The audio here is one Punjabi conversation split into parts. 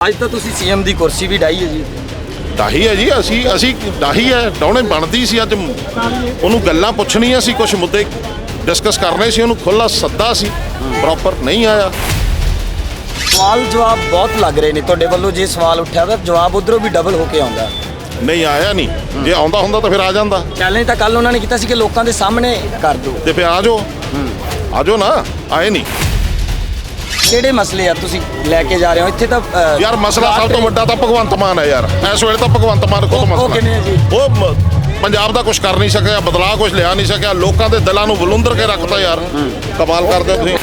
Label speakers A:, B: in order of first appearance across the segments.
A: ਅੱਜ ਤਾਂ ਤੁਸੀਂ ਸੀਐਮ ਦੀ ਕੁਰਸੀ ਵੀ ਡਾਈ ਹੈ ਜੀ।
B: ਡਾਹੀ ਹੈ ਜੀ ਅਸੀਂ ਅਸੀਂ ਡਾਹੀ ਹੈ ਡਾਉਣੇ ਬਣਦੀ ਸੀ ਅੱਜ। ਉਹਨੂੰ ਗੱਲਾਂ ਪੁੱਛਣੀਆਂ ਸੀ ਕੁਝ ਮੁੱਦੇ ਡਿਸਕਸ ਕਰਨੇ ਸੀ ਉਹਨੂੰ ਖੁੱਲਾ ਸੱਦਾ ਸੀ ਪ੍ਰੋਪਰ ਨਹੀਂ ਆਇਆ।
A: ਸਵਾਲ ਜਵਾਬ ਬਹੁਤ ਲੱਗ ਰਹੇ ਨੇ ਤੁਹਾਡੇ ਵੱਲੋਂ ਜੇ ਸਵਾਲ ਉੱਠਿਆ ਤਾਂ ਜਵਾਬ ਉਧਰੋਂ ਵੀ ਡਬਲ ਹੋ ਕੇ ਆਉਂਦਾ।
B: ਨਹੀਂ ਆਇਆ ਨਹੀਂ। ਜੇ ਆਉਂਦਾ ਹੁੰਦਾ ਤਾਂ ਫਿਰ ਆ ਜਾਂਦਾ।
A: ਚੈਲੰਜ ਤਾਂ ਕੱਲ ਉਹਨਾਂ ਨੇ ਕੀਤਾ ਸੀ ਕਿ ਲੋਕਾਂ ਦੇ ਸਾਹਮਣੇ ਕਰ ਦਿਓ
B: ਤੇ ਫਿਰ ਆ ਜਾਓ। ਆ ਜਾਓ ਨਾ ਆਏ ਨਹੀਂ।
A: ਕਿਹੜੇ ਮਸਲੇ ਆ ਤੁਸੀਂ ਲੈ ਕੇ ਜਾ ਰਹੇ ਹੋ? ਇੱਥੇ ਤਾਂ
B: ਯਾਰ ਮਸਲਾ ਸਭ ਤੋਂ ਵੱਡਾ ਤਾਂ ਭਗਵੰਤ ਮਾਨ ਹੈ ਯਾਰ। ਇਸ ਵੇਲੇ ਤਾਂ ਭਗਵੰਤ ਮਾਨ ਖੁਦ
A: ਉਹ- ਉਹ
B: ਮਸਲਾ।
A: ਕਿਵੇਂ ਹੈ ਜੀ?
B: ਉਹ ਮ- ਪੰਜਾਬ ਦਾ ਕੁਝ ਕਰ ਨਹੀਂ ਸਕਿਆ ਬਦਲਾਅ ਕੁਝ ਲਿਆ ਨਹੀਂ ਸਕਿਆ ਲੋਕਾਂ ਦੇ ਦਿਲਾਂ ਨੂੰ ਬਲੁੰਦਰ ਕੇ ਰੱਖਤਾ ਯਾਰ। ਕਮਾਲ ਕਰਦੇ ਹੋ ਤੁਸੀਂ।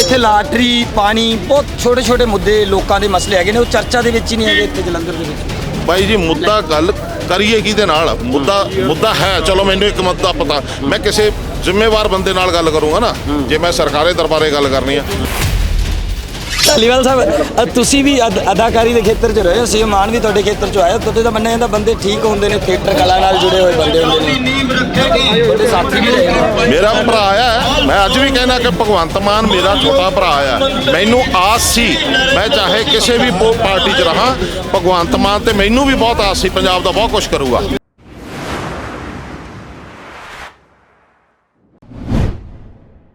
A: ਇੱਥੇ ਲਾਟਰੀ ਪਾਣੀ ਬਹੁਤ ਛੋਟੇ ਛੋਟੇ ਮੁੱਦੇ ਲੋਕਾਂ ਦੇ ਮਸਲੇ ਹੈਗੇ ਨੇ ਉਹ ਚਰਚਾ ਦੇ ਵਿੱਚ ਹੀ ਨਹੀਂ ਹੈਗੇ ਇੱਥੇ ਜਲੰਧਰ ਦੇ ਵਿੱਚ।
B: ਬਾਈ ਜੀ ਮੁੱਦਾ ਗੱਲ ਕਰੀਏ ਕਿਹਦੇ ਨਾਲ? ਮੁੱਦਾ ਮੁੱਦਾ ਹੈ ਚਲੋ ਮੈਨੂੰ ਇੱਕ ਮੁੱਦਾ ਪਤਾ। ਮੈਂ ਕਿਸੇ ਜ਼ਿੰਮੇਵਾਰ ਬੰਦੇ ਨਾਲ ਗੱਲ ਕਰੂੰਗਾ ਨਾ ਜੇ ਮੈਂ ਸਰਕਾਰੀ ਦਰਬਾਰੇ ਗੱਲ ਕਰਨੀ ਆ।
A: ਧਾਲੀਵਾਲ ਸਾਹਿਬ ਅ, ਤੁਸੀਂ ਵੀ ਅਦ- ਅਦਾਕਾਰੀ ਦੇ ਖੇਤਰ 'ਚ ਰਹੇ ਹੋ ਸੀ ਮਾਨ ਵੀ ਤੁਹਾਡੇ ਖੇਤਰ 'ਚ ਆਇਆ ਤੁਹਾਡੇ ਤਾਂ ਮੰਨਿਆ ਜਾਂਦਾ ਬੰਦੇ ਠੀਕ ਹੁੰਦੇ ਨੇ ਥੀਏਟਰ ਕਲਾ ਨਾਲ ਜੁੜੇ ਹੋਏ ਬੰਦੇ ਹੁੰਦੇ ਨੇ। ਤੁਹਾਡੇ ਸਾਥੀ ਵੀ ਰਹੇ ਨੇ।
B: ਮੇਰਾ ਭਰਾ ਆ ਮੈਂ ਅੱਜ ਵੀ ਕਹਿਣਾ ਕਿ ਭਗਵੰਤ ਮਾਨ ਮੇਰਾ ਛੋਟਾ ਭਰਾ ਆ। ਮੈਨੂੰ ਆਸ ਸੀ ਮੈਂ ਚਾਹੇ ਕਿਸੇ ਵੀ ਪੋ- ਪਾਰਟੀ 'ਚ ਰਹਾ ਭਗਵੰਤ ਮਾਨ ਤੇ ਮੈਨੂੰ ਵੀ ਬਹੁਤ ਆਸ ਸੀ ਪੰਜਾਬ ਦਾ ਬਹੁਤ ਕੁਝ ਕਰੂਗਾ।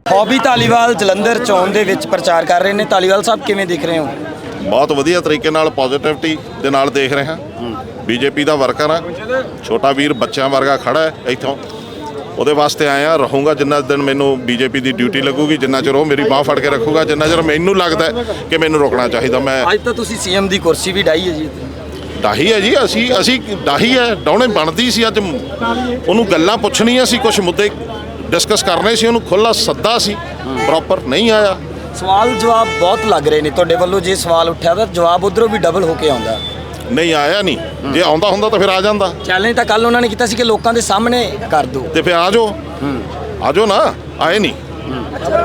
A: ਹੌਬੀ ਧਾਲੀਵਾਲ ਜਲੰਧਰ ਚੌਣ ਦੇ ਵਿੱਚ ਪ੍ਰਚਾਰ ਕਰ ਰਹੇ ਨੇ। ਧਾਲੀਵਾਲ ਸਾਹਿਬ ਕਿਵੇਂ ਦੇਖ ਰਹੇ ਹੋ?
B: ਬਹੁਤ ਵਧੀਆ ਤਰੀਕੇ ਨਾਲ ਪੋਜ਼ਿਟਿਵਿਟੀ ਦੇ ਨਾਲ ਦੇਖ ਰਹੇ ਹਾਂ। ਬੀਜੇਪੀ ਦਾ ਵਰਕਰ ਆ। ਛੋਟਾ ਵੀਰ ਬੱਚਿਆਂ ਵਰਗਾ ਖੜਾ ਹੈ ਇੱਥੋਂ। ਉਹਦੇ ਵਾਸਤੇ ਆਇਆ ਰਹੂੰਗਾ ਜਿੰਨਾ ਦਿਨ ਮੈਨੂੰ ਬੀਜੇਪੀ ਦੀ ਡਿਊਟੀ ਲੱਗੂਗੀ ਜਿੰਨਾ ਚਿਰ ਉਹ ਮੇਰੀ ਬਾਹ ਫੜ ਕੇ ਰੱਖੂਗਾ ਜਿੰਨਾ ਚਿਰ ਮੈਨੂੰ ਲੱਗਦਾ ਕਿ ਮੈਨੂੰ ਰੋਕਣਾ ਚਾਹੀਦਾ। ਮੈਂ
A: ਅੱਜ ਤਾਂ ਤੁਸੀਂ ਸੀਐਮ ਦੀ ਕੁਰਸੀ ਵੀ ਡਾਈ ਹੈ ਜੀ
B: ਡਾਹੀ ਹੈ ਜੀ ਅਸੀਂ ਅਸੀਂ ਡਾਹੀ ਹੈ ਡਾਉਣੇ ਬਣਦੀ ਸੀ ਅੱਜ। ਉਹਨੂੰ ਗੱਲਾਂ ਪੁੱਛਣੀਆਂ ਸੀ ਕੁਝ ਮੁੱਦੇ ਡਿਸਕਸ ਕਰਨੇ ਸੀ ਉਹਨੂੰ ਖੁੱਲਾ ਸੱਦਾ ਸੀ ਪ੍ਰੋਪਰ ਨਹੀਂ ਆਇਆ।
A: ਸਵਾਲ ਜਵਾਬ ਬਹੁਤ ਲੱਗ ਰਹੇ ਨੇ ਤੁਹਾਡੇ ਵੱਲੋਂ ਜੇ ਸਵਾਲ ਉੱਠਿਆ ਤਾਂ ਜਵਾਬ ਉਧਰੋਂ ਵੀ ਡਬਲ ਹੋ ਕੇ ਆਉਂਦਾ।
B: ਨਹੀਂ ਆਇਆ ਨਹੀਂ। ਜੇ ਆਉਂਦਾ ਹੁੰਦਾ ਤਾਂ ਫਿਰ ਆ ਜਾਂਦਾ।
A: ਚੈਲੰਜ ਤਾਂ ਕੱਲ ਉਹਨਾਂ ਨੇ ਕੀਤਾ ਸੀ ਕਿ ਲੋਕਾਂ ਦੇ ਸਾਹਮਣੇ ਕਰ ਦਿਓ
B: ਤੇ ਫਿਰ ਆ ਜਾਓ। ਆ ਜਾਓ ਨਾ ਆਏ ਨਹੀਂ।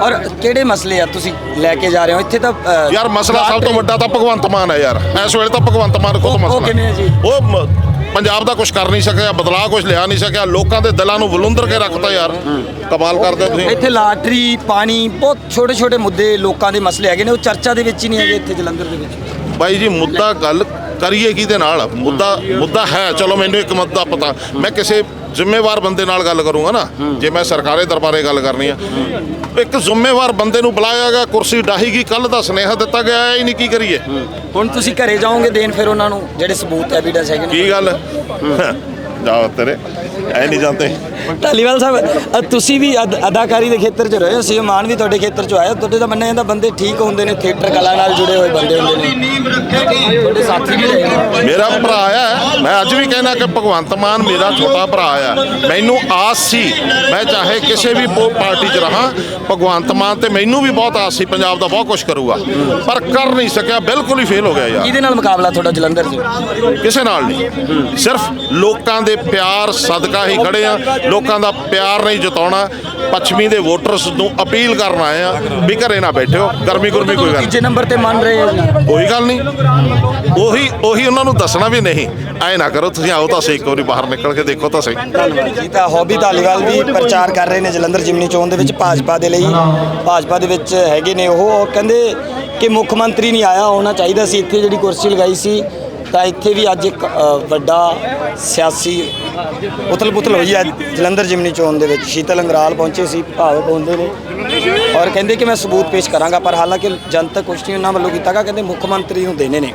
A: ਔਰ ਕਿਹੜੇ ਮਸਲੇ ਆ ਤੁਸੀਂ ਲੈ ਕੇ ਜਾ ਰਹੇ ਹੋ? ਇੱਥੇ ਤਾਂ
B: ਯਾਰ ਮਸਲਾ ਸਭ ਤੋਂ ਵੱਡਾ ਤਾਂ ਭਗਵੰਤ ਮਾਨ ਹੈ ਯਾਰ। ਇਸ ਵੇਲੇ ਤਾਂ ਭਗਵੰਤ ਮਾਨ ਖੁਦ
A: ਉਹ- ਉਹ
B: ਮਸਲਾ
A: ਕਿਵੇਂ ਹੈ ਜੀ?
B: ਉਹ ਪੰਜਾਬ ਦਾ ਕੁਝ ਕਰ ਨਹੀਂ ਸਕਿਆ ਬਦਲਾਅ ਕੁਝ ਲਿਆ ਨਹੀਂ ਸਕਿਆ ਲੋਕਾਂ ਦੇ ਦਿਲਾਂ ਨੂੰ ਬਲੁੰਦਰ ਕੇ ਰੱਖਤਾ ਯਾਰ। ਕਮਾਲ ਕਰਦੇ ਤੁਸੀਂ।
A: ਇੱਥੇ ਲਾਟਰੀ ਪਾਣੀ ਬਹੁਤ ਛੋਟੇ ਛੋਟੇ ਮੁੱਦੇ ਲੋਕਾਂ ਦੇ ਮਸਲੇ ਹੈਗੇ ਨੇ ਉਹ ਚਰਚਾ ਦੇ ਵਿੱਚ ਹੀ ਨਹੀਂ ਹੈਗੇ ਇੱਥੇ ਜਲੰਧਰ ਦੇ ਵਿੱਚ।
B: ਬਾਈ ਜੀ ਮੁੱਦਾ ਗੱਲ ਕਰੀਏ ਕਿਹਦੇ ਨਾਲ? ਮੁੱਦਾ ਮੁੱਦਾ ਹੈ ਚਲੋ ਮੈਨੂੰ ਇੱਕ ਮੁੱਦਾ ਪਤਾ। ਮੈਂ ਕਿਸੇ ਜ਼ਿੰਮੇਵਾਰ ਬੰਦੇ ਨਾਲ ਗੱਲ ਕਰੂੰਗਾ ਨਾ ਜੇ ਮੈਂ ਸਰਕਾਰੀ ਦਰਬਾਰੇ ਗੱਲ ਕਰਨੀ ਆ। ਇੱਕ ਜ਼ਿੰਮੇਵਾਰ ਬੰਦੇ ਨੂੰ ਬੁਲਾਇਆ ਗਿਆ ਕੁਰਸੀ ਡਾਹੀ ਗਈ ਕੱਲ ਦਾ ਸੁਨੇਹਾ ਦਿੱਤਾ ਗਿਆ ਹੈ ਹੀ ਨਹੀਂ ਕੀ ਕਰੀਏ?
A: ਹੁਣ ਤੁਸੀਂ ਘਰੇ ਜਾਓਗੇ ਦੇਣ ਫਿਰ ਉਹਨਾਂ ਨੂੰ ਜਿਹੜੇ ਸਬੂਤ ਐਵੀਡੈਂਸ ਹੈਗੇ ਨੇ?
B: ਕੀ ਗੱਲ? ਜਾਓ ਤੇਰੇ ਐ ਨਹੀਂ ਜਾਂਦੇ।
A: ਧਾਲੀਵਾਲ ਸਾਹਿਬ ਤੁਸੀਂ ਵੀ ਅਦ- ਅਦਾਕਾਰੀ ਦੇ ਖੇਤਰ 'ਚ ਰਹੇ ਹੋ ਸੀ ਮਾਨ ਵੀ ਤੁਹਾਡੇ ਖੇਤਰ 'ਚ ਆਇਆ ਤੁਹਾਡੇ ਤਾਂ ਮੰਨਿਆ ਜਾਂਦਾ ਬੰਦੇ ਠੀਕ ਹੁੰਦੇ ਨੇ ਥੀਏਟਰ ਕਲਾ ਨਾਲ ਜੁੜੇ ਹੋਏ ਬੰਦੇ ਹੁੰਦੇ ਨੇ।
B: ਮੇਰਾ ਭਰਾ ਆ ਮੈਂ ਅੱਜ ਵੀ ਕਹਿਣਾ ਕਿ ਭਗਵੰਤ ਮਾਨ ਮੇਰਾ ਛੋਟਾ ਭਰਾ ਆ ਮੈਨੂੰ ਆਸ ਸੀ। ਮੈਂ ਚਾਹੇ ਕਿਸੇ ਵੀ ਪਾਰਟੀ 'ਚ ਰਹਾ ਭਗਵੰਤ ਮਾਨ ਤੇ ਮੈਨੂੰ ਵੀ ਬਹੁਤ ਆਸ ਸੀ। ਪੰਜਾਬ ਦਾ ਬਹੁਤ ਕੁਝ ਕਰੂਗਾ। ਪਰ ਕਰ ਨਹੀਂ ਸਕਿਆ। ਬਿਲਕੁਲ ਹੀ ਫੇਲ ਹੋ ਗਿਆ ਯਾਰ।
A: ਕਿਹਦੇ ਨਾਲ ਮੁਕਾਬਲਾ ਤੁਹਾਡਾ ਜਲੰਧਰ 'ਚ?
B: ਕਿਸੇ ਨਾਲ ਨਹੀਂ। ਸਿਰਫ ਲੋਕਾਂ ਦੇ ਪਿਆਰ ਸਦਕਾ ਹੀ ਖੜੇ ਆ। ਲੋਕਾਂ ਦਾ ਪਿਆਰ ਨਹੀਂ ਜਿਤਾਉਣਾ। ਪੱਛਮੀ ਦੇ ਵੋਟਰਸ ਨੂੰ ਅਪੀਲ ਕਰਨ ਆਏ ਆ ਵੀ ਘਰੇ ਨਾ ਬੈਠਿਓ। ਗਰਮੀ ਗੁਰਮੀ ਕੋਈ ਗੱਲ
A: ਤੀਜੇ ਨੰਬਰ ਤੇ ਮੰਨ ਰਹੇ
B: ਕੋਈ ਗੱਲ ਨਹੀਂ। ਉਹੀ ਉਹੀ ਉਹੀ ਉਹਨਾਂ ਨੂੰ ਦੱਸਣਾ ਵੀ ਨਹੀਂ। ਐ ਨਾ ਕਰੋ, ਤੁਸੀਂ ਆਓ ਤਾਂ ਸਹੀ, ਇੱਕ ਵਾਰੀ ਬਾਹਰ ਨਿਕਲ ਕੇ ਦੇਖੋ ਤਾਂ ਸਹੀ।
A: ਜੀ, ਤਾਂ ਹੌਬੀ ਧਾਲੀਵਾਲ ਵੀ ਪ੍ਰਚਾਰ ਕਰ ਰਹੇ ਨੇ ਜਲੰਧਰ ਜਿਮਨੀ ਚੋਣ ਦੇ ਵਿੱਚ, ਭਾਜਪਾ ਦੇ ਲਈ। ਭਾਜਪਾ ਦੇ ਵਿੱਚ ਹੈਗੇ ਨੇ ਉਹ ਉਹ ਕਹਿੰਦੇ ਕਿ ਮੁੱਖ ਮੰਤਰੀ ਨਹੀਂ ਆਇਆ ਹੋਣਾ ਚਾਹੀਦਾ ਸੀ। ਇੱਥੇ ਜਿਹੜੀ ਕੁਰਸੀ ਲਗਾਈ ਸੀ, ਤਾਂ ਇੱਥੇ ਵੀ ਅੱਜ ਇੱਕ ਵੱਡਾ ਸਿਆਸੀ ਉਥਲ ਪੁਥਲ ਹੋਈ ਹੈ ਜਲੰਧਰ ਜਿਮਨੀ ਚੋਣ ਦੇ ਵਿੱਚ। ਸ਼ੀਤਲ ਅੰਗਰਾਲ ਪਹੁੰਚੇ ਸੀ ਭਾਵਕ ਹੁੰਦੇ ਨੇ। ਔਰ ਕਹਿੰਦੇ ਕਿ ਮੈਂ ਸਬੂਤ ਪੇਸ਼ ਕਰਾਂਗਾ, ਪਰ ਹਾਲਾਂਕਿ ਜਨਤਕ ਕੁਸ਼ਤੀ ਉਹਨਾਂ ਵੱਲੋਂ ਕੀਤਾ ਗਿਆ, ਕਹਿੰਦੇ ਮੁੱਖ ਮੰਤਰੀ ਨੂੰ ਦੇਣੇ ਨੇ।